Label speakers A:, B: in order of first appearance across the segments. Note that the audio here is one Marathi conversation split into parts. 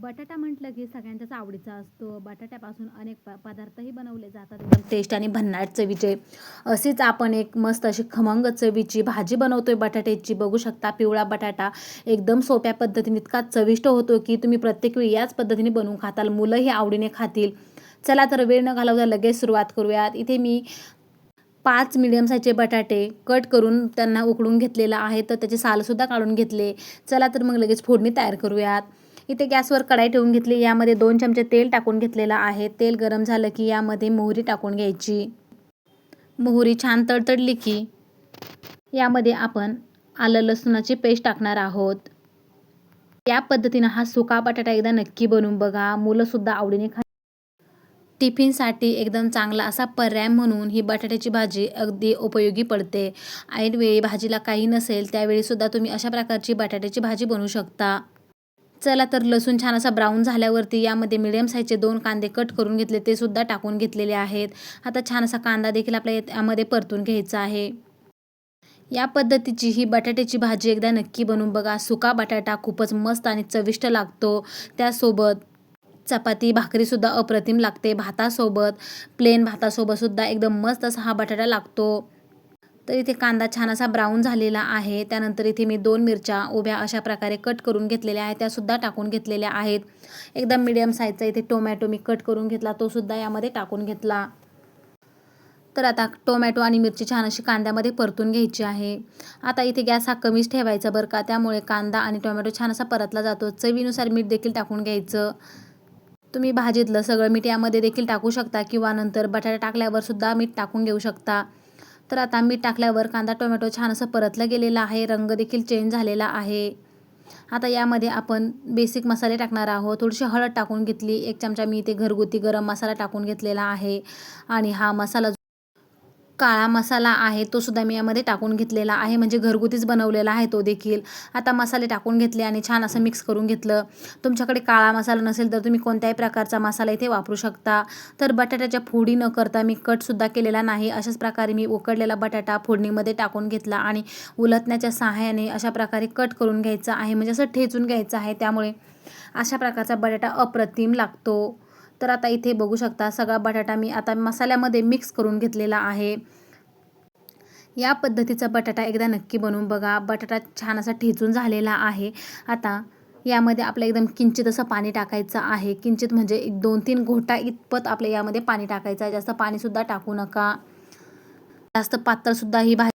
A: बटाटा म्हटलं की सगळ्यांच्याच आवडीचा असतो. बटाट्यापासून अनेक प पदार्थही बनवले जातात. एकदम टेस्ट आणि भन्नाट चवीचे. अशीच आपण एक मस्त अशी खमंग चवीची भाजी बनवतोय बटाट्याची. बघू शकता पिवळा बटाटा. एकदम सोप्या पद्धतीने इतका चविष्ट होतो की तुम्ही प्रत्येक वेळी याच पद्धतीने बनवून खाताल. मुलंही आवडीने खातील. चला तर वेळ न घालवता लगेच सुरुवात करूयात. इथे मी पाच मिडियम साईजचे बटाटे कट करून त्यांना उकडून घेतलेला आहे. तर त्याचे सालसुद्धा काढून घेतले. चला तर मग लगेच फोडणी तयार करूयात. इथे गॅसवर कढाई ठेवून घेतली. यामध्ये दोन चमचे तेल टाकून घेतलेलं आहे. तेल गरम झालं की यामध्ये मोहरी टाकून घ्यायची. मोहरी छान तडतडली की यामध्ये आपण आलं लसूणाची पेस्ट टाकणार आहोत. या पद्धतीनं हा सुका बटाटा एकदा नक्की बनवून बघा. मुलंसुद्धा आवडीने खा टिफिनसाठी एकदम चांगला असा पर्याय म्हणून ही बटाट्याची भाजी अगदी उपयोगी पडते. ऐनवेळी भाजीला काही नसेल त्यावेळीसुद्धा तुम्ही अशा प्रकारची बटाट्याची भाजी बनवू शकता. चला तर लसूण छान असा ब्राऊन झाल्यावरती यामध्ये मिडियम साईजचे दोन कांदे कट करून घेतले. ते सुद्धा टाकून घेतलेले आहेत. आता छान असा कांदा देखील आपल्या यामध्ये परतून घ्यायचा आहे. या पद्धतीची ही बटाट्याची भाजी एकदा नक्की बनवून बघा. सुका बटाटा खूपच मस्त आणि चविष्ट लागतो. त्यासोबत चपाती भाकरीसुद्धा अप्रतिम लागते. भातासोबत प्लेन भातासोबतसुद्धा एकदम मस्त असा हा बटाटा लागतो. तर इथे कांदा छान असा ब्राऊन झालेला आहे. त्यानंतर इथे मी दोन मिरच्या उभ्या अशा प्रकारे कट करून घेतलेल्या आहेत. त्यासुद्धा टाकून घेतलेल्या आहेत. एकदम मिडियम साईजचा इथे टोमॅटो मी कट करून घेतला. तोसुद्धा यामध्ये टाकून घेतला. तर आता टोमॅटो आणि मिरची छान अशी कांद्यामध्ये परतून घ्यायची आहे. आता इथे गॅस हा कमीच ठेवायचा बरं का. त्यामुळे कांदा आणि टोमॅटो छान असा परतला जातो. चवीनुसार मीठ देखील टाकून घ्यायचं. तुम्ही भाजीतलं सगळं मीठ यामध्ये देखील टाकू शकता किंवा नंतर बटाटा टाकल्यावर सुद्धा मीठ टाकून घेऊ शकता. तर आता मीठ टाकल्यावर कांदा टोमॅटो छान असं परतलं गेलेलं आहे. रंग देखील चेंज झालेला आहे. आता यामध्ये आपण बेसिक मसाले टाकणार आहोत. थोडीशी हळद टाकून घेतली. एक चमचा मी इथे घरगुती गरम मसाला टाकून घेतलेला आहे. आणि हा मसाला काळा मसाला आहे तो सुद्धा मी यामध्ये टाकून घेतलेला आहे. म्हणजे घरगुतीच बनवलेला आहे तो देखील. आता मसाले टाकून घेतले आणि छान असं मिक्स करून घेतलं. तुमच्याकडे काळा मसाला नसेल तर तुम्ही कोणत्याही प्रकारचा मसाला इथे वापरू शकता. तर बटाट्याच्या फोडी न करता मी कटसुद्धा केलेला नाही. अशाच प्रकारे मी उकडलेला बटाटा फोडणीमध्ये टाकून घेतला आणि उलटण्याच्या सहाय्याने अशा प्रकारे कट करून घ्यायचा आहे. म्हणजे असं ठेचून घ्यायचं आहे. त्यामुळे अशा प्रकारचा बटाटा अप्रतिम लागतो. तर आता इथे बघू शकता सगळा बटाटा मी आता मसाल्यामध्ये मिक्स करून घेतलेला आहे. या पद्धतीचा बटाटा एकदा नक्की बनवून बघा. बटाटा छान असा ठेचून झालेला आहे. आता यामध्ये आपलं एकदम किंचित असं पाणी टाकायचं आहे. किंचित म्हणजे एक दोन तीन घोटा इतपत आपल्या यामध्ये पाणी टाकायचं आहे. जास्त पाणीसुद्धा टाकू नका. जास्त पातळसुद्धा ही भाजी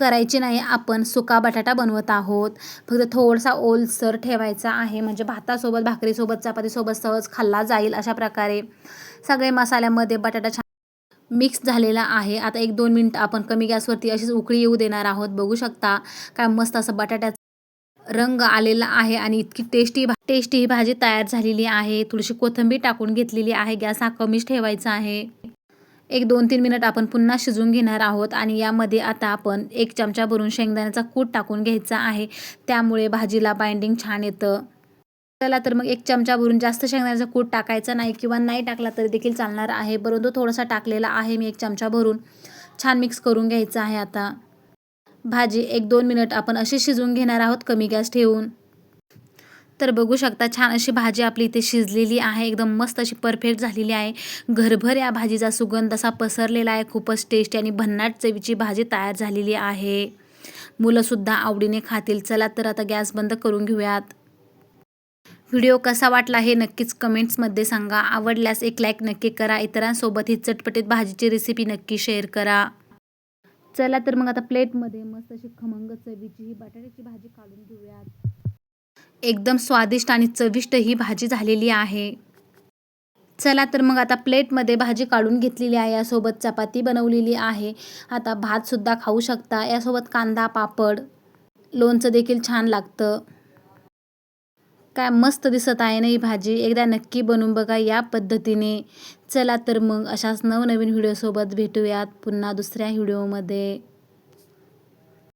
A: करायची नाही. आपण सुका बटाटा बनवत आहोत. फक्त थोडासा ओलसर ठेवायचा आहे. म्हणजे भातासोबत भाकरीसोबत चपातीसोबत सहज खाल्ला जाईल अशा प्रकारे. सगळे मसाल्यामध्ये बटाटा छान मिक्स झालेला आहे. आता एक दोन मिनटं आपण कमी गॅसवरती अशीच उकळी येऊ देणार आहोत. बघू शकता काय मस्त असं बटाट्याचा रंग आलेला आहे आणि इतकी टेस्टी भा टेस्टी ही भाजी तयार झालेली आहे. थोडीशी कोथिंबीर टाकून घेतलेली आहे. गॅस हा कमीच ठेवायचा आहे. एक दोन तीन मिनिट आपण पुन्हा शिजवून घेणार आहोत आणि यामध्ये आता आपण एक चमचा भरून शेंगदाण्याचा कूट टाकून घ्यायचा आहे. त्यामुळे भाजीला बाइंडिंग छान येतं. चला तर मग एक चमचा भरून जास्त शेंगदाण्याचा कूट टाकायचा नाही किंवा नाही टाकला तरी देखील चालणार आहे. परंतु थोडासा टाकलेला आहे मी एक चमचा भरून. छान मिक्स करून घ्यायचं आहे आता. भाजी एक दोन मिनिट आपण अशी शिजवून घेणार आहोत. कमी गॅस ठेवून. तर बघू शकता छान अशी भाजी आपली इथे शिजलेली आहे. एकदम मस्त अशी परफेक्ट झालेली आहे. घरभर या भाजीचा सुगंध असा पसरलेला आहे. खूपच टेस्टी आणि भन्नाट चवीची भाजी तयार झालेली आहे. मुलंसुद्धा आवडीने खातील. चला तर आता गॅस बंद करून घेऊयात. व्हिडिओ कसा वाटला हे नक्कीच कमेंट्समध्ये सांगा. आवडल्यास एक लाईक नक्की करा. इतरांसोबत ही चटपटीत भाजीची रेसिपी नक्की शेअर करा. चला तर मग आता प्लेटमध्ये मस्त अशी खमंग चवीची ही बटाट्याची भाजी काढून घेऊयात. एकदम स्वादिष्ट आणि चविष्ट ही भाजी झालेली आहे. चला तर मग आता प्लेटमध्ये भाजी काढून घेतलेली आहे. यासोबत चपाती बनवलेली आहे. आता भातसुद्धा खाऊ शकता. यासोबत कांदा पापड लोणचं देखील छान लागतं. काय मस्त दिसत आहे ना ही भाजी. एकदा नक्की बनवून बघा या पद्धतीने. चला तर मग अशाच नवनवीन व्हिडिओसोबत भेटूयात पुन्हा दुसऱ्या व्हिडिओमध्ये.